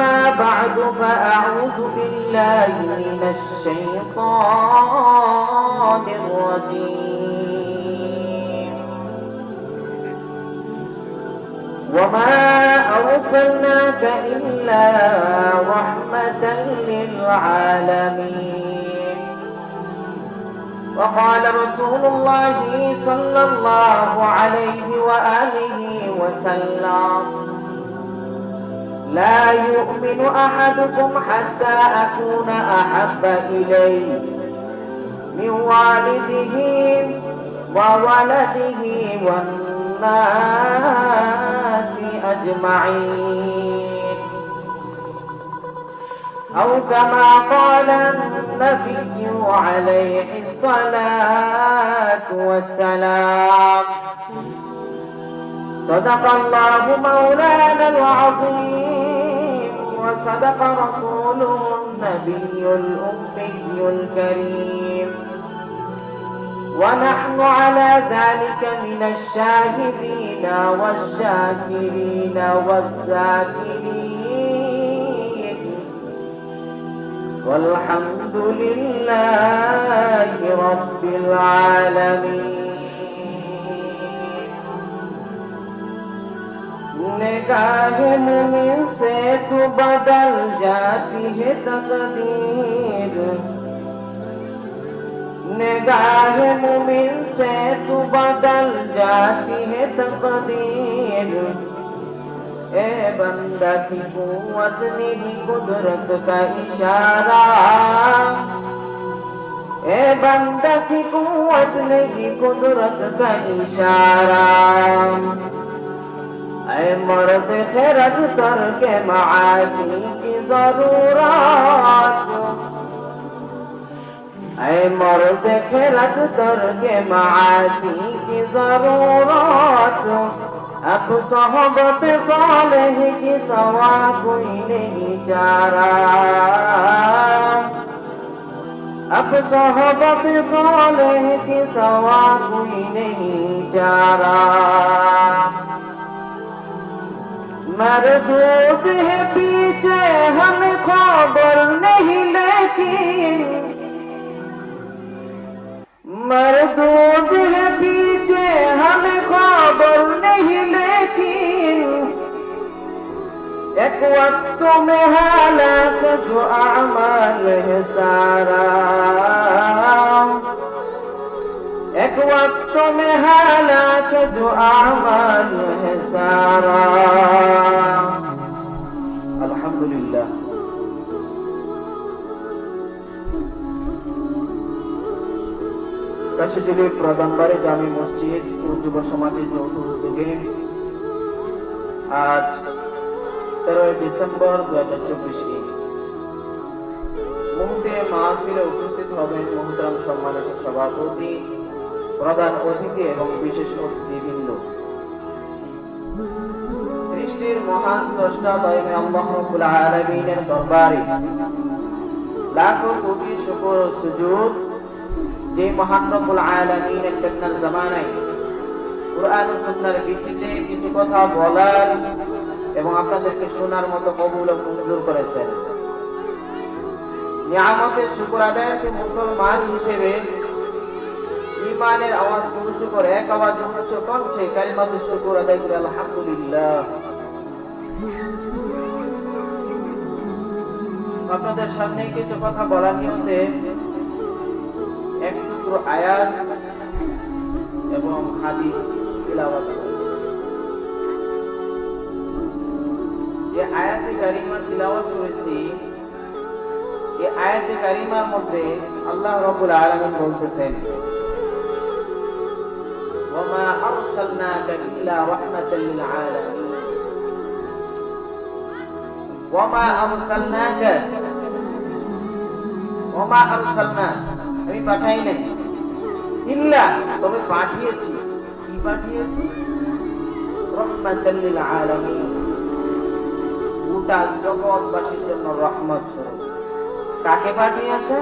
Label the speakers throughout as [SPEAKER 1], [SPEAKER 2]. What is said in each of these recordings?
[SPEAKER 1] أما بعد فأعوذ بالله من الشيطان الرجيم. وما أرسلناك إلا رحمة للعالمين. وقال رسول الله صلى الله عليه وآله وسلم لا يؤمن أحدكم حتى أكون أحب إليه من والده وولده والناس أجمعين. أو كما قال النبي عليه الصلاة والسلام صدق الله مولانا وصدق رسوله النبي الأمي الكريم. ونحن على ذلك من الشاهدين والشاكرين والذاكرين. والحمد لله رب العالمين. निगाह मुमिन से तू बदल जाती है तकदीर। निगाह मुमिन से तू बदल जाती है तकदीर। ए बंदा की कुवत नहीं कुदरत का इशारा। ए बंदा की कुवत नहीं कुदरत का इशारा। ऐ मर्द खैरत तर के मासी की ज़रूरत। ऐ मर्द खैरत तर के मासी की ज़रूरत। अब सोहबत सालेह की सवा कोई नहीं चारा। अब सोहबत सालेह की सवा कोई नहीं चारा। मरदूत है पीछे हमें खबर नहीं लेकिन। मरदूत है पीछे हमें खबर नहीं लेकिन। एक वक्त में हालात जो अमल है सारा। एक वक्त में हालात जो अमल है सारा। কাশিদুলি প্রধানবাড়ি জামি মসজিদ ও যুব সমাজের যৌথ উদ্যোগে আজ তেরোই ডিসেম্বর দু হাজার চব্বিশ মুহূর্তে মাহফিলে উপস্থিত হবেন মোহতারাম সম্মানিত সভাপতি, প্রধান অতিথি এবং বিশেষ অতিথিবৃন্দ। সৃষ্টি সৃষ্টির মহান স্রষ্টা দয়মে আল্লাহ রাব্বুল আলামিনের দরবারে লাখো কোটি শুকর সুজুদ যে মহান রব্বুল আলামিনের ফিতনার জামানায় কুরআন সুন্নাহর ভিত্তিতে কিছু কথা বলার এবং আপনাদেরকে শোনার মতো কবুল ও মঞ্জুর করেছেন। নিয়ামতের শুকর আদায়কে মুসলমান হিসেবে ইমানের আওয়াজ উঁচু করে এক আওয়াজ উঁচু কণ্ঠে কালিমাতুর শুকর আদায় করে আলহামদুলিল্লাহ। আপনাদের সামনে কিছু কথা বলার নিয়তে এক টুকরো আয়াত এবং হাদিস তিলাওয়াত করেছি। যে আয়াতে কারিমা তিলাওয়াত করেছি এই আয়াতে কারিমার মধ্যে আল্লাহ রাব্বুল আলামিন বলতেছেন وما أرسلناك إلا رحمة للعالمين وما أرسلناك وما أرسلنا আমি পাঠাই নাই ইল্লা পাঠিয়েছি। কি পাঠিয়েছি? আলামিন। গোটা জগৎবাসীর জন্য রহমত স্বরূপ। কাকে পাঠিয়েছে?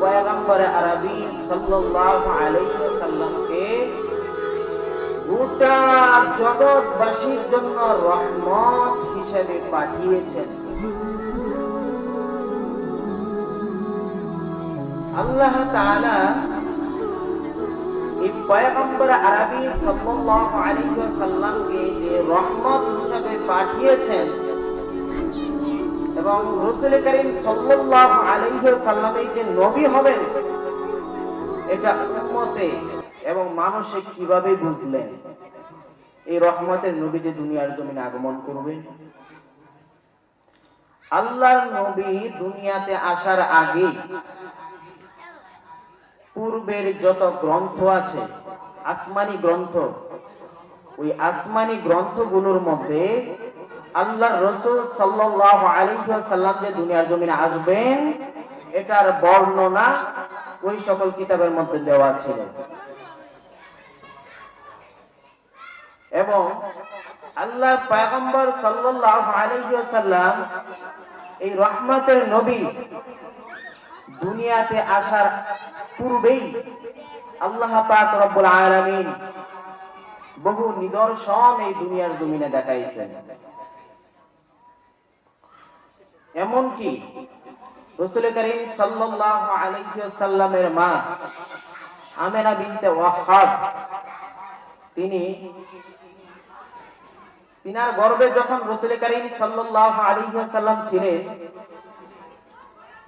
[SPEAKER 1] পয়গম্বর আরবি সাল্লাল্লাহু আলাইহি ওয়াসাল্লামকে। গোটা জগৎবাসীর জন্য রহমত হিসেবে পাঠিয়েছেন। আল্লাহ তাআলা এই পয়গম্বর আরবি সাল্লাল্লাহু আলাইহি ওয়াসাল্লামকে যে রহমত হিসেবে পাঠিয়েছেন এবং করিম সাল্লাল্লাহু আলাইহি যে নবী হবেন, এটা উম্মতে এবং মানুষে কীভাবে বুঝলেন? এই রহমতের নবী যে দুনিয়ার জমিনে আগমন করবেন আল্লাহর নবী দুনিয়াতে আসার আগে পূর্বের যত গ্রন্থ আছে, আসমানি গ্রন্থ, ওই আসমানি গ্রন্থগুলোর মধ্যে আল্লাহ রসুল সাল্লাল্লাহু আলাইহি ওয়াসাল্লাম যে দুনিয়ার জমিনে আসবেন, এটার বর্ণনা ওই সকল কিতাবের মধ্যে দেওয়া ছিল। এবং আল্লাহ পয়গম্বর সাল্লাল্লাহু আলাইহি এই রহমতের নবী দুনিয়াতে আসার পূর্বেই আল্লাহ পাক রব্বুল আলামিন বহু নিদর্শন এই দুনিয়ার জমিনে দেখাইছেন। এমনকি রসুল করিম সাল্লাল্লাহু আলাইহি ওয়াসাল্লামের মা আমেনা বিনতে ওয়াহাব, তিনি তিনার গর্ভে যখন রসুল করিম সাল্লাল্লাহু আলাইহি ওয়াসাল্লাম ছিলেন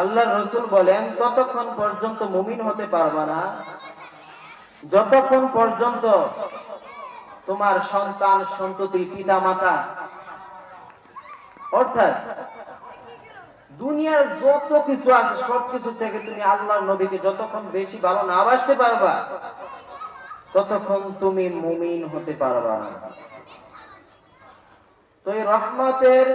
[SPEAKER 1] আল্লাহ রসুল বলেন, ততক্ষণ পর্যন্ত মুমিন হতে পারবা না। যতক্ষণ পর্যন্ত তোমার সন্তান সন্ততি পিতা মাতা অর্থাৎ দুনিয়ার যত কিছু আছে, সবকিছু থেকে তুমি আল্লাহর নবীকে যতক্ষণ বেশি ভালো না বাসতে পারবা, ততক্ষণ তুমি মুমিন হতে পারবা তো এই রহমতের